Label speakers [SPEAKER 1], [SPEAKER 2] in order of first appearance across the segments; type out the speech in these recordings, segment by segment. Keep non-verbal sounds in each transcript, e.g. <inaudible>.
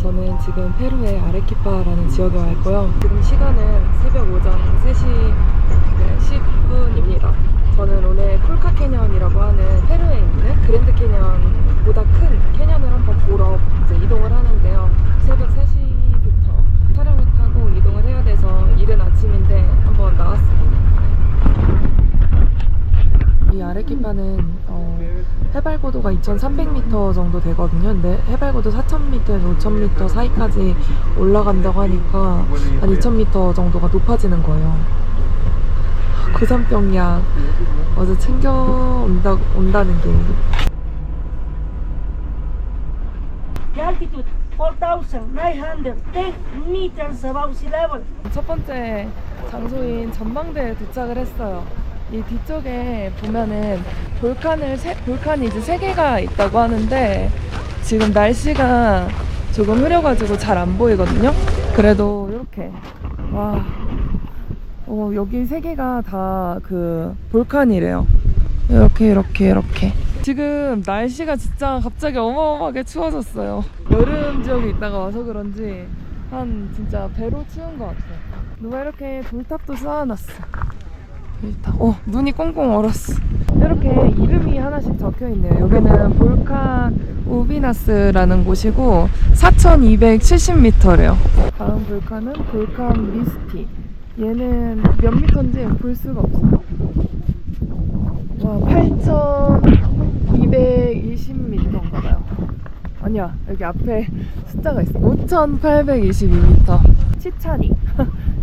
[SPEAKER 1] 저는 지금 페루의 아레키파라는 지역에 와 있고요. 지금 시간은 새벽 오전 3시 10분입니다. 저는 오늘 콜카 캐년이라고 하는 페루에 있는 그랜드 캐년보다 큰 캐년을 한번 보러 이제 이동을 하는데요. 새벽 3시부터 차량을 타고 이동을 해야 돼서 이른 아침인데 한번 나왔습니다 이 아레키파는 어, 해발 고도가 2,300m 정도 되거든요. 근데 해발 고도 4,000m에서 5,000m 사이까지 올라간다고 하니까 한 2,000m 정도가 높아지는 거예요. 고산병약 어제 챙겨 온다, 온다는 게
[SPEAKER 2] The altitude 4,910 meters above sea level.
[SPEAKER 1] 첫 번째 장소인 전망대에 도착을 했어요. 이 뒤쪽에 보면은 볼칸을 세, 볼칸이 이제 세 개가 있다고 하는데 지금 날씨가 조금 흐려가지고 잘 안 보이거든요. 그래도 이렇게 와, 어, 여기 세 개가 다 그 볼칸이래요. 이렇게 이렇게 이렇게. 지금 날씨가 진짜 갑자기 어마어마하게 추워졌어요. 여름 지역에 있다가 와서 그런지 한 진짜 배로 추운 것 같아요. 누가 이렇게 돌탑도 쌓아놨어. 일단 어 눈이 꽁꽁 얼었어. 이렇게 이름이 하나씩 적혀 있네요. 여기는 볼칸 우비나스라는 곳이고 4,270m래요. 다음 볼칸은 볼칸 미스티. 얘는 몇 미터인지 볼 수가 없어요. 와 8,220m인가 봐요. 아니야 여기 앞에 숫자가 있어. 5,822m. 치차니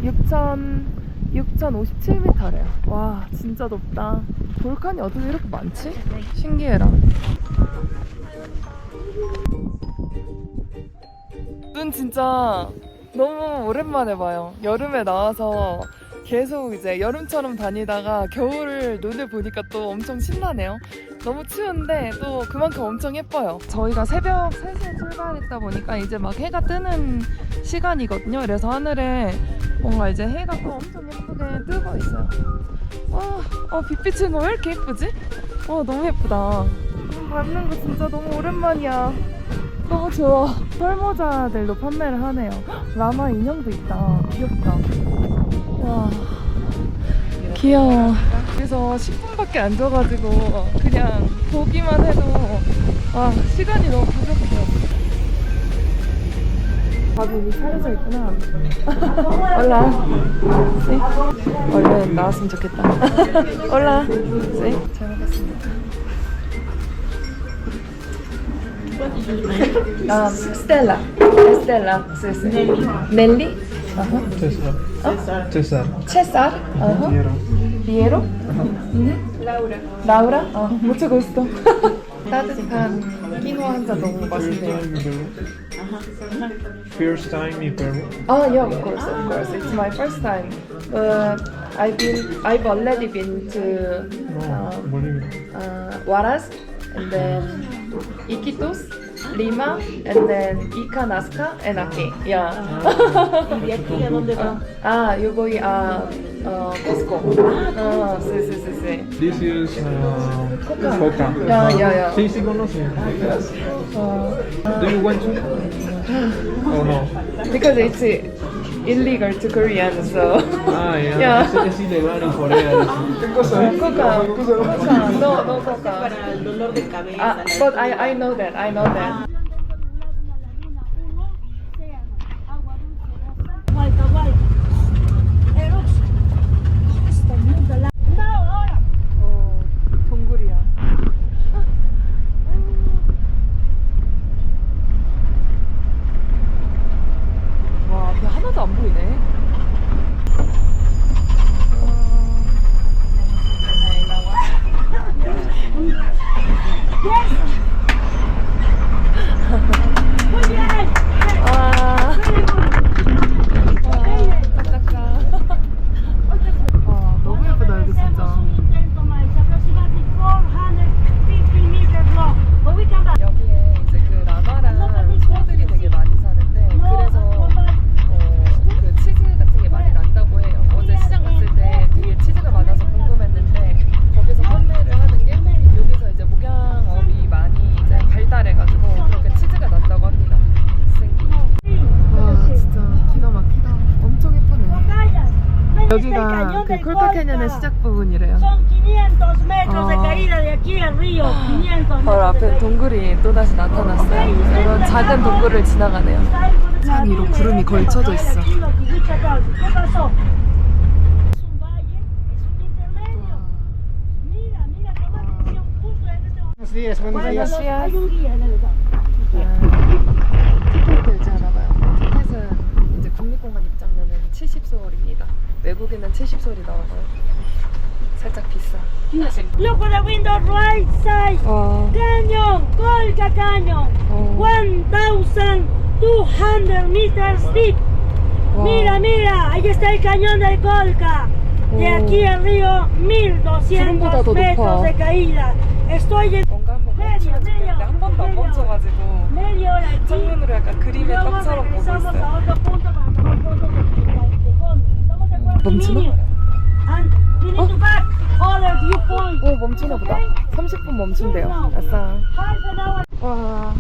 [SPEAKER 1] 6,000 6,057m래요. 와, 진짜 높다. 볼칸이 어떻게 이렇게 많지? 신기해라. 눈 진짜 너무 오랜만에 봐요. 여름에 나와서 계속 이제 여름처럼 다니다가 겨울을 눈을 보니까 또 엄청 신나네요. 너무 추운데 또 그만큼 엄청 예뻐요. 저희가 새벽 3시에 출발했다 보니까 이제 막 해가 뜨는 시간이거든요. 그래서 하늘에 뭔가 이제 해가 또 엄청 예쁘게 뜨고 있어요. 와, 어, 빛 비치는 거 왜 이렇게 예쁘지? 어, 너무 예쁘다. 눈 밟는 거 진짜 너무 오랜만이야. 너무 좋아. 털모자들도 판매를 하네요. 헉, 라마 인형도 있다. 귀엽다. 와. 귀여워. 그래서 10분밖에 안 줘가지고 그냥 보기만 해도 와 시간이 너무 부족해요. 밥이 이미 차려져 있구나. <laughs> 올라. 네. 얼른 나왔으면 좋겠다. <laughs> 올라. 네. 잘 먹겠습니다. 아, 스텔라. 스텔라. 넬리. 아하.
[SPEAKER 3] César. César.
[SPEAKER 1] César. 아하.
[SPEAKER 3] Piero.
[SPEAKER 1] Piero. 라우라. 라우라. 아, mucho gusto. 따뜻한 키노 한잔 너무 맛있네요.
[SPEAKER 3] First time in Peru.
[SPEAKER 1] Oh yeah, of course, of course. It's my first time. But I've been, I've already been to
[SPEAKER 3] No,
[SPEAKER 1] um,
[SPEAKER 3] Bolivia.
[SPEAKER 1] uh, Huaraz, and then Iquitos, Lima, and then Ica, Nazca, and aquí. Yeah.
[SPEAKER 2] ¿Y de aquí a dónde va?
[SPEAKER 1] ah, yo voy a uh, Cusco. Ah, sí, sí, sí, sí.
[SPEAKER 3] This is uh,
[SPEAKER 1] Coca.
[SPEAKER 3] Coca.
[SPEAKER 1] Yeah, yeah, yeah.
[SPEAKER 3] Sí, sí conoce.
[SPEAKER 1] Uh,
[SPEAKER 3] Do you want to? <laughs> Oh no.
[SPEAKER 1] because it's illegal to Korean, so.
[SPEAKER 3] Ah, yeah.
[SPEAKER 1] Yeah.
[SPEAKER 3] Es, es ilegal en Corea. ¿Qué cosa?
[SPEAKER 1] Coca, Coca, no, no Coca.
[SPEAKER 2] Para el dolor de cabeza.
[SPEAKER 1] Ah, but I, I know that, I know that. 콜카 캐년의 시작 부분이래요.
[SPEAKER 2] Son 500 metros de
[SPEAKER 1] Ah.
[SPEAKER 2] caída de aquí al río. 500
[SPEAKER 1] 바로 앞에. 동굴이 또다시 나타났어요. 이런 작은 동굴을 지나가네요. 산 위로 구름이 걸쳐져 있어.
[SPEAKER 2] Este momento.
[SPEAKER 3] Buenos días, buenos
[SPEAKER 2] Bueno,
[SPEAKER 3] días.
[SPEAKER 1] 외국인은 70소울이 나와서 살짝 비싸.
[SPEAKER 2] Look for the window right side.
[SPEAKER 1] 와.
[SPEAKER 2] Cañón, Colca Cañón.
[SPEAKER 1] 어.
[SPEAKER 2] 1200 meters deep.
[SPEAKER 1] 와.
[SPEAKER 2] Mira, mira, ahí está el cañón del Colca. De
[SPEAKER 1] Oh.
[SPEAKER 2] aquí al río,
[SPEAKER 1] 지금보다 1200더
[SPEAKER 2] metros de caída. Estoy en
[SPEAKER 1] 뭔가 한번 멈추면 좋겠는데 한 번도 안 멈춰가지고. 창문으로 약간 그림의 떡처럼 보고 있어요.
[SPEAKER 2] a otro punto para tomar fotos de, de, de fondo. ¿Estamos de acuerdo?
[SPEAKER 1] ¿ 멈추나?
[SPEAKER 2] viewpoint.
[SPEAKER 1] 오 멈추나 보다. 30분 멈춘대요. 아싸. 와.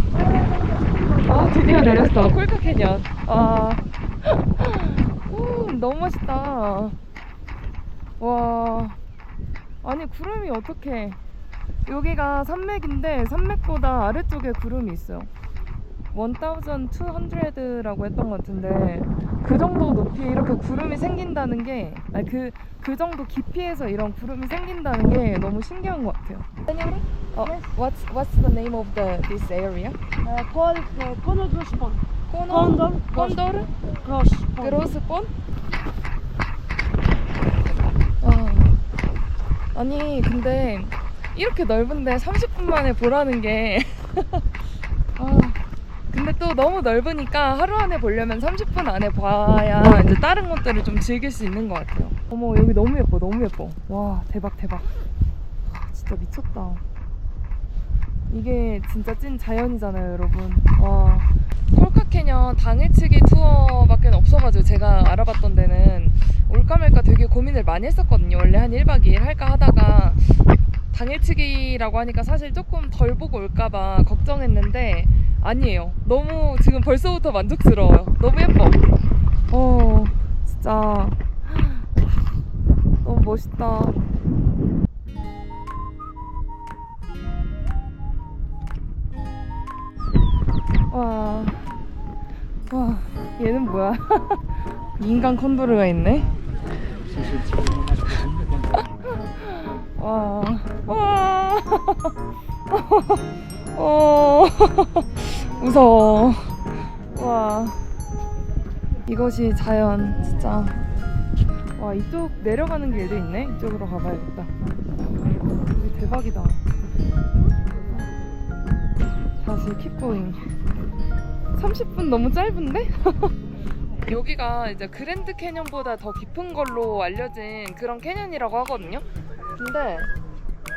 [SPEAKER 1] 아 드디어 내렸어. 콜카 캐년. 아. 오 너무 멋있다. 와. 아니 구름이 어떻게? 여기가 산맥인데 산맥보다 아래쪽에 구름이 있어요. 1200라고 했던 것 같은데 그 정도 높이에 이렇게 구름이 생긴다는 게 아니 그, 그 정도 깊이에서 이런 구름이 생긴다는 게 너무 신기한 것 같아요. 어, what's what's the name of the this area?
[SPEAKER 2] Uh, uh, Grossman.
[SPEAKER 1] 코너
[SPEAKER 2] 콘돌.
[SPEAKER 1] 콘도르
[SPEAKER 2] Grossman.
[SPEAKER 1] 그로스본? 와. 아니 근데 이렇게 넓은데 30분 만에 보라는 게 <laughs> 또 너무 넓으니까 하루 안에 보려면 30분 안에 봐야 이제 다른 것들을 좀 즐길 수 있는 것 같아요. 어머 여기 너무 예뻐 너무 예뻐. 와 대박 대박. 와, 진짜 미쳤다. 이게 진짜 찐 자연이잖아요 여러분. 와. 콜카 캐년 당일치기 투어밖에 없어가지고 제가 알아봤던 데는 올까 말까 되게 고민을 많이 했었거든요. 원래 한 1박 2일 할까 하다가 당일치기라고 하니까 사실 조금 덜 보고 올까봐 걱정했는데 아니에요. 너무 지금 벌써부터 만족스러워요. 너무 예뻐. 어, 진짜 <gasps> 너무 멋있다. 와, 와, 얘는 뭐야? <laughs> 인간 콘도르가 있네. <laughs> 와, 와, 어, <laughs> 무서워. 와, 이것이 자연, 진짜. 와, 이쪽 내려가는 길도 있네. 이쪽으로 가봐야겠다. 여기 대박이다. 다시 킵 고잉. 30분 너무 짧은데? <laughs> 여기가 이제 그랜드 캐년보다 더 깊은 걸로 알려진 그런 캐년이라고 하거든요. 근데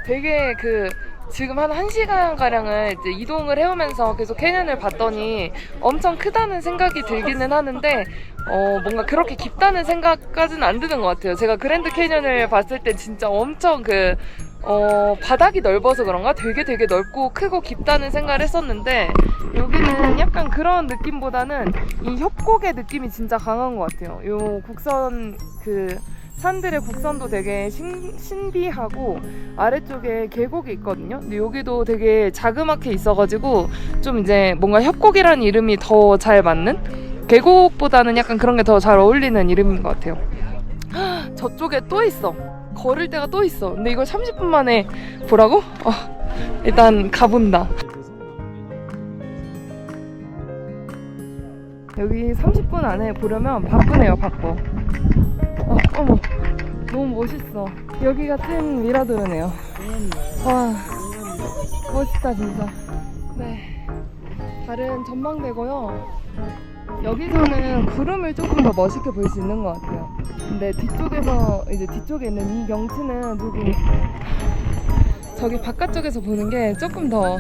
[SPEAKER 1] 되게 그 지금 한 1시간 가량을 이제 이동을 해오면서 계속 캐년을 봤더니 엄청 크다는 생각이 들기는 하는데 어 뭔가 그렇게 깊다는 생각까지는 안 드는 것 같아요. 제가 그랜드 캐년을 봤을 때 진짜 엄청 그 어, 바닥이 넓어서 그런가? 되게 되게 넓고 크고 깊다는 생각을 했었는데 여기는 약간 그런 느낌보다는 이 협곡의 느낌이 진짜 강한 것 같아요. 요 곡선 그 산들의 곡선도 되게 신, 신비하고 아래쪽에 계곡이 있거든요. 근데 여기도 되게 자그맣게 있어가지고 좀 이제 뭔가 협곡이라는 이름이 더 잘 맞는 계곡보다는 약간 그런 게 더 잘 어울리는 이름인 것 같아요. 헉, 저쪽에 또 있어. 걸을 데가 또 있어. 근데 이걸 30분 만에 보라고? 어, 일단 가본다. 여기 30분 안에 보려면 바쁘네요, 바빠. 어, 어머, 너무 멋있어. 여기가 찐 미라도르네요. 와, 멋있다, 진짜. 네. 다른 전망대고요. 여기서는 구름을 조금 더 멋있게 볼 수 있는 것 같아요. 근데 뒤쪽에서 이제 뒤쪽에 있는 이 경치는 누구 저기 바깥쪽에서 보는 게 조금 더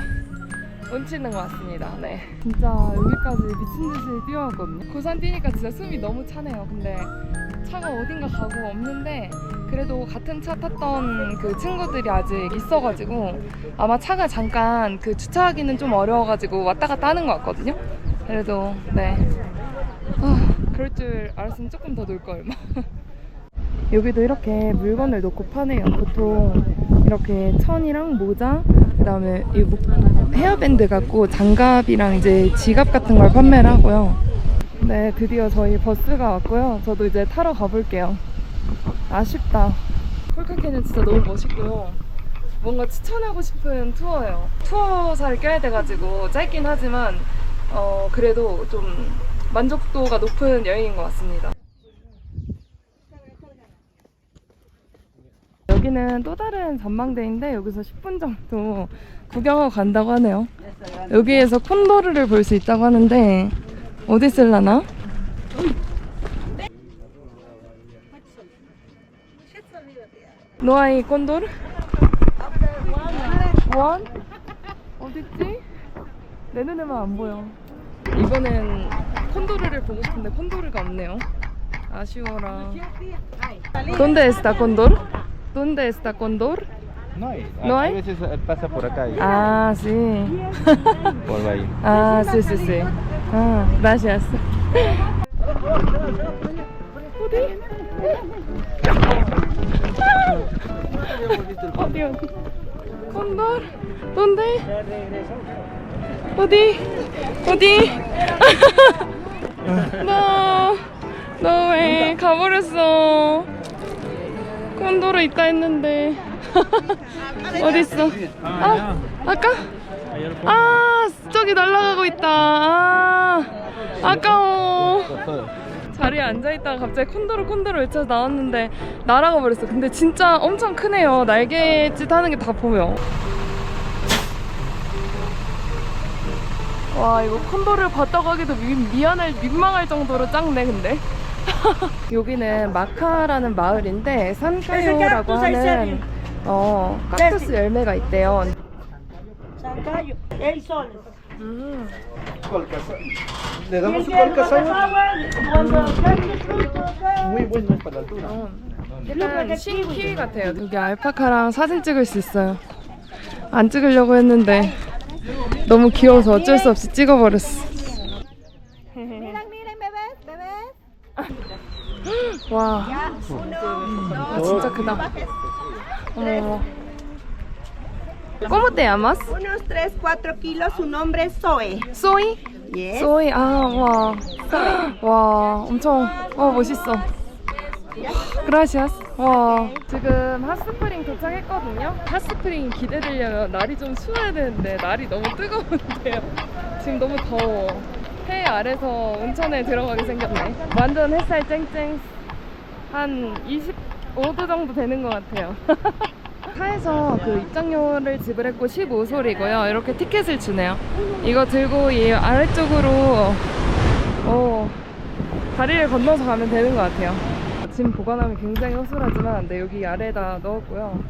[SPEAKER 1] 운치 있는 것 같습니다. 네. 진짜 여기까지 미친 듯이 뛰어왔거든요. 고산 뛰니까 진짜 숨이 너무 차네요. 근데 차가 어딘가 가고 없는데 그래도 같은 차 탔던 그 친구들이 아직 있어가지고 아마 차가 잠깐 그 주차하기는 좀 어려워가지고 왔다 갔다 하는 것 같거든요. 그래도 네. 아, 그럴 줄 알았으면 조금 더 놀 걸. <laughs> 여기도 이렇게 물건을 놓고 파네요. 보통 이렇게 천이랑 모자, 그 다음에 이 목- 헤어밴드 같고 장갑이랑 이제 지갑 같은 걸 판매를 하고요. 네, 드디어 저희 버스가 왔고요. 저도 이제 타러 가볼게요. 아쉽다. 콜카캔은 진짜 너무 멋있고요. 뭔가 추천하고 싶은 투어예요. 투어사를 껴야 돼가지고 짧긴 하지만 어, 그래도 좀 만족도가 높은 여행인 것 같습니다. 여기는 또 다른 전망대인데 여기서 10분 정도 구경하고 간다고 하네요. 여기에서 콘도르를 볼 수 있다고 하는데 어디 있을라나? 노아이 콘도르? 원? 어딨지? 내 눈에만 안 보여. 이번엔 콘도르를 보고 싶은데 콘도르가 없네요. 아쉬워라. ¿Dónde está Condor? ¿Dónde está Condor?
[SPEAKER 3] No hay.
[SPEAKER 1] ¿No hay?
[SPEAKER 3] A veces eh, pasa por acá y
[SPEAKER 1] Ah, sí.
[SPEAKER 3] por ahí.
[SPEAKER 1] Ah, sí, sí, sí. Ah, gracias. 어디? 어디? 콘돌? ¿Dónde? 어디? 어디? 너, 너왜 가버렸어? 콘도르 있다 했는데. <laughs> 어딨어? 아, 아까? 아, 저기 날아가고 있다. 아, 아까워. 자리에 앉아있다가 갑자기 콘도르 콘도르 외쳐서 나왔는데 날아가 버렸어. 근데 진짜 엄청 크네요. 날개짓 하는 게 다 보여. 와, 이거 콘도르 봤다고 하기도 미, 미안할, 민망할 정도로 작네, 근데. <laughs> 여기는 마카라는 마을인데 산카요라고 하는 어, 깍두스 열매가 있대요.
[SPEAKER 2] Sancayo, 6 soles.
[SPEAKER 1] 음.
[SPEAKER 3] Le damos su
[SPEAKER 2] ¿Quién
[SPEAKER 3] colca
[SPEAKER 2] quiere
[SPEAKER 3] sour.
[SPEAKER 2] agua? Cuando cambie frutos,
[SPEAKER 3] Muy bueno para la altura.
[SPEAKER 1] 어, 약간 신 키위 같아요. 여기 알파카랑 사진 찍을 수 있어요. 안 찍으려고 했는데 너무 귀여워서 어쩔 수 없이 찍어버렸어.
[SPEAKER 4] Miren, miren, bebés, bebés.
[SPEAKER 1] 와, 아,
[SPEAKER 4] dos,
[SPEAKER 1] 진짜 크다. 어머. ¿Cómo te llamas?
[SPEAKER 4] unos 3, 4 kilos. Su nombre es Zoe.
[SPEAKER 1] 소이?
[SPEAKER 4] Yes.
[SPEAKER 1] 소이, 아, 와. 와, 엄청, 어, 멋있어. 그라시아스. 와. 지금 핫스프링 도착했거든요. 핫스프링 기대되려면 날이 좀 추워야 되는데 날이 너무 뜨거운데요. 지금 너무 더워. 해 아래서 온천에 들어가게 생겼네. 완전 햇살 쨍쨍. 한 25도 정도 되는 것 같아요. <laughs> 차에서 그 입장료를 지불했고 15솔이고요. 이렇게 티켓을 주네요. 이거 들고 이 아래쪽으로 어, 다리를 건너서 가면 되는 것 같아요. 짐 보관하면 굉장히 허술하지만 네, 여기 아래에다 넣었고요.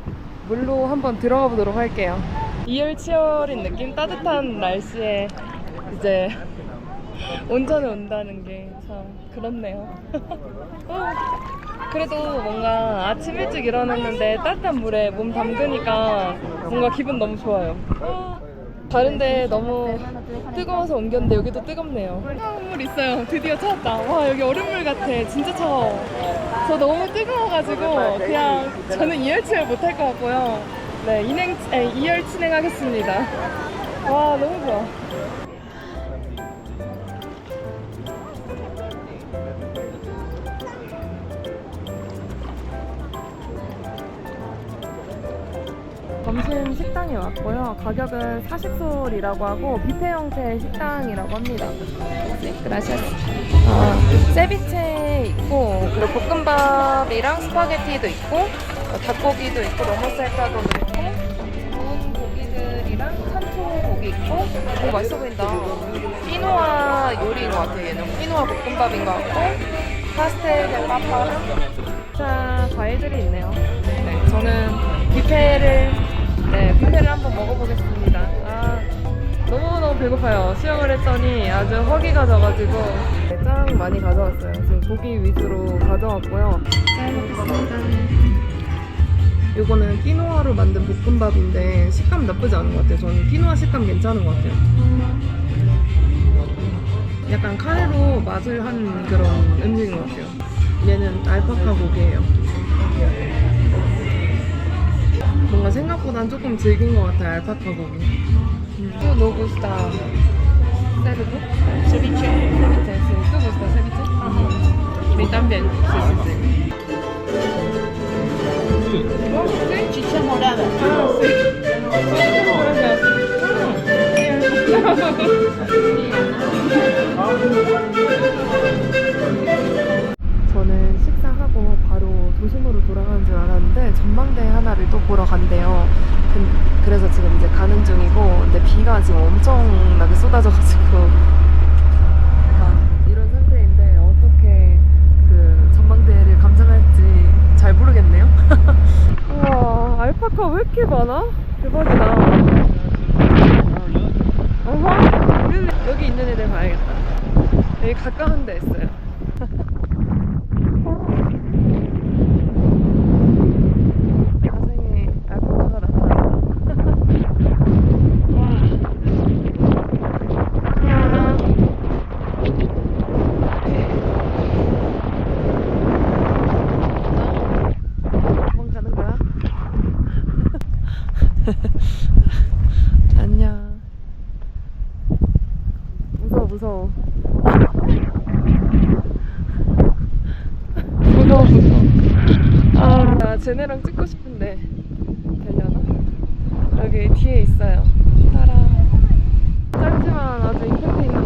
[SPEAKER 1] 물로 한번 들어가 보도록 할게요. 이열치열인 느낌, 따뜻한 날씨에 이제 <laughs> 온천에 온다는 게 참 그렇네요. <laughs> 어, 그래도 뭔가 아침 일찍 일어났는데 따뜻한 물에 몸 담그니까 뭔가 기분 너무 좋아요. 다른데 너무 뜨거워서 옮겼는데 여기도 뜨겁네요. 물 있어요. 드디어 찾았다. 와 여기 얼음물 같아. 진짜 차가워. 저 너무 뜨거워가지고 그냥 저는 이열치열 못할 것 같고요. 네 인행 이열 진행하겠습니다. 와 너무 좋아. 왔고요. 가격은 40솔이라고 하고 뷔페 형태의 식당이라고 합니다. 네, 그라시아스. 아, 세비체 있고 그리고 볶음밥이랑 스파게티도 있고 어, 닭고기도 있고 로모살타도도 있고 구운 고기들이랑 산초 고기 있고 오 맛있어 보인다. 피노아 요리인 것 같아요. 얘는 피노아 볶음밥인 것 같고 파스텔 파파랑 자 과일들이 있네요. 네, 저는 뷔페를 네 뷔페를 한번 먹어보겠습니다. 아 너무너무 배고파요. 수영을 했더니 아주 허기가 져가지고 네, 짱 많이 가져왔어요. 지금 고기 위주로 가져왔고요. 잘 먹겠습니다. 이거는 끼노아로 만든 볶음밥인데 식감 나쁘지 않은 것 같아요. 저는 끼노아 식감 괜찮은 것 같아요. 약간 카레로 맛을 한 그런 음식인 것 같아요. 얘는 알파카 고기예요. 난 조금 즐긴 것 같아 알파카 보면. 또 노구 스타 세르도? 세비체. 세비체. 또 gusta ceviche? Mi también. Sí, sí, sí.
[SPEAKER 2] Chicha morada.
[SPEAKER 1] Ah, sí. 저는 여기 가까운 데 있어요. 야생의 알파카가 나타났어. 도망가는 거야? <laughs> 안녕. 무서워 무서워. 무서워 무서워. 아, 나 쟤네랑 찍고 싶은데 되려나? 여기 뒤에 있어요. 따라. 짧지만 아주 임팩트 있는